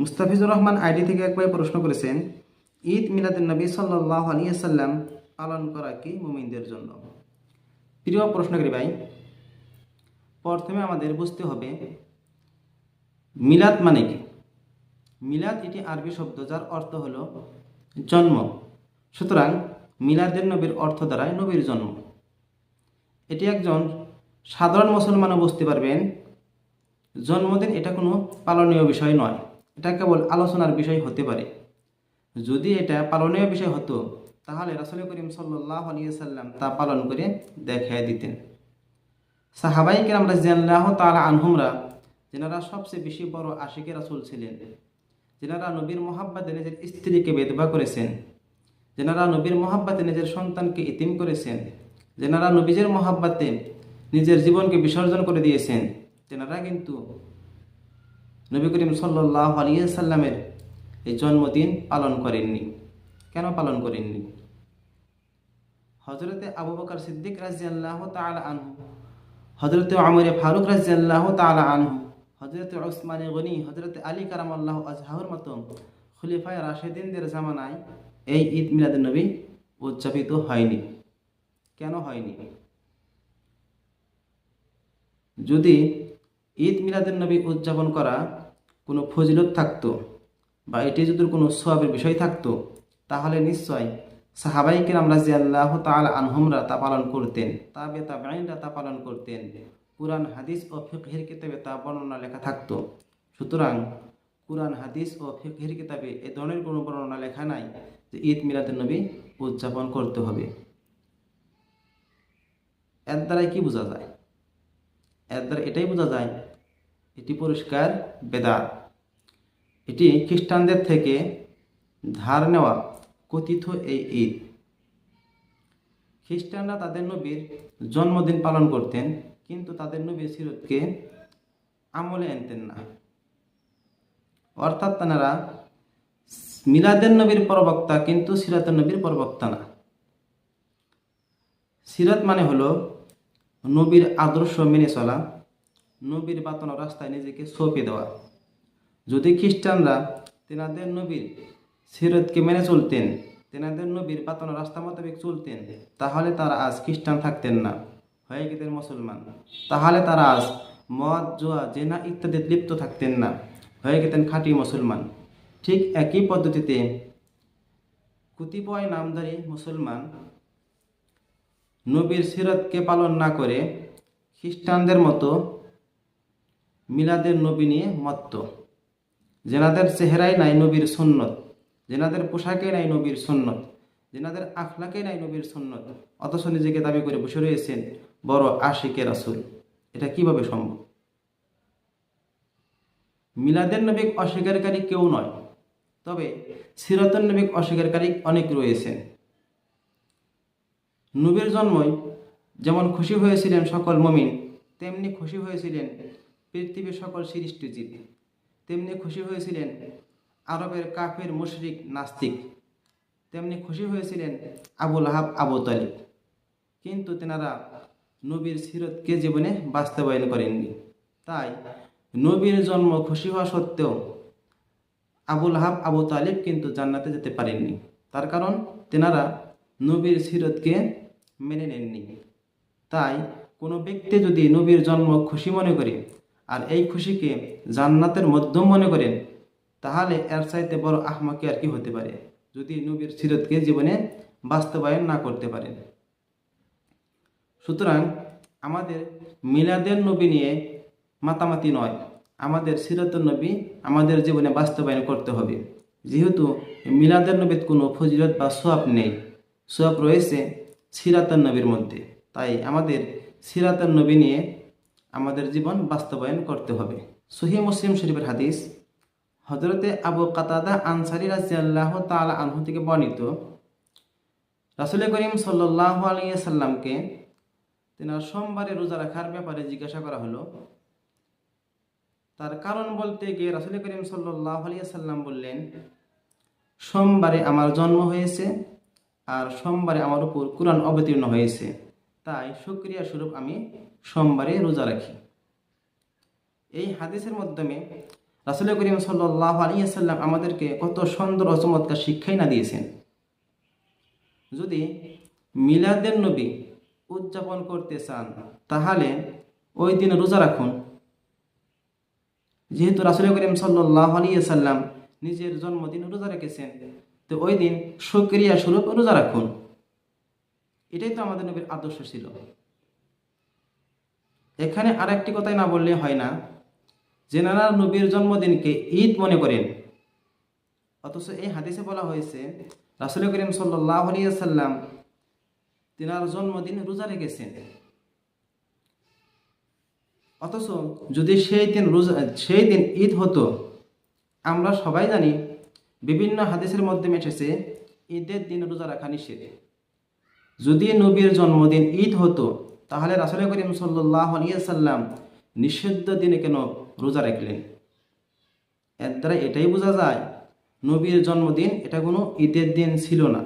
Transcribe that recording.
Mustafizur Rahman ID থেকে একবার প্রশ্ন করেছেন, ঈদ মিলাদুল নবী সাল্লাহ আলিয়াল্লাম পালন করা কি মুমিনদের জন্য? প্রিয় প্রশ্নকারী ভাই, প্রথমে আমাদের বুঝতে হবে, মিলাদ মানে কি? মিলাদ এটি আরবি শব্দ যার অর্থ হলো জন্ম। সুতরাং মিলাদের নবীর অর্থ দ্বারায় নবীর জন্ম। এটি একজন সাধারণ মুসলমানও বুঝতে পারবেন, জন্মদিন এটা কোনো পালনীয় বিষয় নয়। এটা কেবল আলোচনার বিষয় হতে পারে। যদি এটা পালনীয় বিষয় হতো, তাহলে রাসুল করিম সাল্লাহ আলিয়াল্লাম তা পালন করে দেখাই দিতেন। সাহাবাই কেরাম রাজিয়াল্লাহ তালা আনহুমরা, যেনারা সবচেয়ে বেশি বড় আশিকে রাসুল ছিলেন, যেনারা নবীর মোহাব্বাতে নিজের স্ত্রীকে বেদবা করেছেন, যেনারা নবীর মোহাব্বাতে নিজের সন্তানকে ইতিম করেছেন, যেনারা নবীজের মোহাব্বাতে নিজের জীবনকে বিসর্জন করে দিয়েছেন, তেনারা কিন্তু নবী করিম সাল্লাহ আলিয়াল্লামের এই জন্মদিন পালন করেননি। কেন পালন করেননি? হজরতে আবু বকর সিদ্দিক রাজিয়াল্লাহ তালা আনহু হজরত আমরে ফারুক রাজিয়াল্লাহ তালা আনহু হজরত ওসমানে গনি হজরত আলী কারাম আল্লাহ আজহাউর মতো খলিফায় রাশেদিনদের জামানায় এই ঈদ মিলাদ নবী উদযাপিত হয়নি। কেন হয়নি? যদি ঈদ মিলাদুল নবী উদযাপন করা কোনো ফজিলত থাকতো বা এটি যদি কোনো সোয়াবের বিষয় থাকতো, তাহলে নিশ্চয় সাহাবাই কিরাম রাজি আল্লাহ তাল আনহমরা তা পালন করতেন, তাবে তা বাইনরা তা পালন করতেন। কুরআন, হাদিস ও ফিকহের কিতাবে তা বর্ণনা লেখা থাকতো। সুতরাং কুরআন, হাদিস ও ফিকহের কিতাবে এ ধরনের কোনো বর্ণনা লেখা নাই যে ঈদ মিলাদুল নবী উদযাপন করতে হবে। এর দ্বারাই কি বোঝা যায়? এর দ্বারা এটাই বোঝা যায় এটি পরিষ্কার, বেদাত। এটি খ্রিস্টানদের থেকে ধার নেওয়া কথিত এই ঈদ। খ্রিস্টানরা তাদের নবীর জন্মদিন পালন করতেন, কিন্তু তাদের নবীর সিরতকে আমলে আনতেন না। অর্থাৎ তারা মিলাদের নবীর প্রবক্তা, কিন্তু সিরাতের নবীর প্রবক্তা না। সিরাত মানে হলো নবীর আদর্শ মেনে চলা নবীর বাতানো রাস্তায় নিজেকে সঁপে দেওয়া। যদি খ্রিস্টানরা তেনাদের নবীর সিরতকে মেনে চলতেন, তেনাদের নবীর বাতানো রাস্তা মোতাবেক চলতেন, তাহলে তারা আজ খ্রিস্টান থাকতেন না। হয়ে গেতেন মুসলমান। তাহলে তারা আজ মদ, জোয়া, জেনা ইত্যাদি লিপ্ত থাকতেন না। হয়ে গেতেন খাঁটি মুসলমান। ঠিক একই পদ্ধতিতে কতিপয় নামধারী মুসলমান নবীর সিরতকে পালন না করে খ্রিস্টানদের মতো মিলাদের নবী নিয়ে মত্ত। যেনাদের চেহারাই নাই নবীর সুন্নত, যেনাদের পোশাকে নাই নবীর সুন্নত, যেনাদের আখলাকে নাই নবীর সুন্নত, অথচ নিজেকে দাবি করে বসে রয়েছেন বড় আশিকে রাসুল। এটা কীভাবে সম্ভব? মিলাদের নবী অস্বীকারী কেউ নয়, তবে সিরতন নবী অস্বীকারী অনেক রয়েছেন। নবীর জন্মই যেমন খুশি হয়েছিলেন সকল মমিন, তেমনি খুশি হয়েছিলেন পৃথিবীর সকল সৃষ্টিজীব। তেমনি খুশি হয়েছিলেন আরবের কাফের মুশরিক নাস্তিক। তেমনি খুশি হয়েছিলেন আবুল আহাব আবু তালিব। কিন্তু তেনারা নবীর সিরতকে জীবনে বাস্তবায়ন করেননি। তাই নবীর জন্ম খুশি হওয়া সত্ত্বেও আবুল আহাব আবু তালিব কিন্তু জান্নাতে যেতে পারেননি। তার কারণ তেনারা নবীর সিরতকে মেনে নেননি। তাই কোনো ব্যক্তি যদি নবীর জন্ম খুশি মনে করে আর এই খুশিকে জান্নাতের মধ্যম মনে করেন, তাহলে এর চাইতে বড় আহমাকে আর কি হতে পারে, যদি নবীর সিরতকে জীবনে বাস্তবায়ন না করতে পারেন। সুতরাং আমাদের মিলাদের নবী নিয়ে মাতামাতি নয়, আমাদের সিরতের নবী আমাদের জীবনে বাস্তবায়ন করতে হবে। যেহেতু মিলাদের নবীর কোনো ফজিলত বা সোয়াব নেই, সোয়াব রয়েছে সিরাতের নবীর মধ্যে, তাই আমাদের সিরাতের নবী নিয়ে আমাদের জীবন বাস্তবায়ন করতে হবে। সহি মুসলিম শরীফের হাদিস হজরতে আবু কাতাদা আনসারি রাজিয়াল্লাহ তালা আনহু থেকে বর্ণিত। রাসুল করিম সাল্লাহ আলিয়া সাল্লামকে তেনার সোমবারে রোজা রাখার ব্যাপারে জিজ্ঞাসা করা হলো। তার কারণ বলতে গিয়ে রাসুল করিম সাল্লাহ আলিয়া সাল্লাম বললেন, সোমবারে আমার জন্ম হয়েছে আর সোমবারে আমার উপর কোরআন অবতীর্ণ হয়েছে। তাই সুক্রিয়া স্বরূপ আমি সোমবারে রোজা রাখি। এই হাদিসের মাধ্যমে রাসুল করিম সাল্লাহ আলিয়াল্লাম আমাদেরকে কত সুন্দর ও চমৎকার শিক্ষাই না দিয়েছেন। যদি মিলাদের নবী উদযাপন করতে চান, তাহলে ওই দিন রোজা রাখুন। যেহেতু রাসুল করিম সাল্লাহ আলিয়াল্লাম নিজের জন্মদিন রোজা রেখেছেন, তো ওই দিন সুক্রিয়া স্বরূপ রোজা রাখুন। এটাই তো আমাদের নবীর আদর্শ ছিল। এখানে আর একটি কথাই না বললে হয় না জেনারা নবীর জন্মদিনকে ঈদ মনে করেন। অথচ এই হাদিসে বলা হয়েছে, রাসুল করিম আলিয়াল্লাম তিনার জন্মদিন রোজা রেখেছেন। অথচ যদি সেই দিন রোজা, সেই দিন ঈদ হতো, আমরা সবাই জানি বিভিন্ন হাদিসের মধ্যে এসেছে, ঈদের দিন রোজা রাখা নিষেধ। যদি নবীর জন্মদিন ঈদ হতো, তাহলে রাসুল করিম সাল্লাহ আলিয়াল্লাম নিষিদ্ধ দিনে কেন রোজা রাখলেন? এর দ্বারা এটাই বোঝা যায়, নবীর জন্মদিন এটা কোনো ঈদের দিন ছিল না।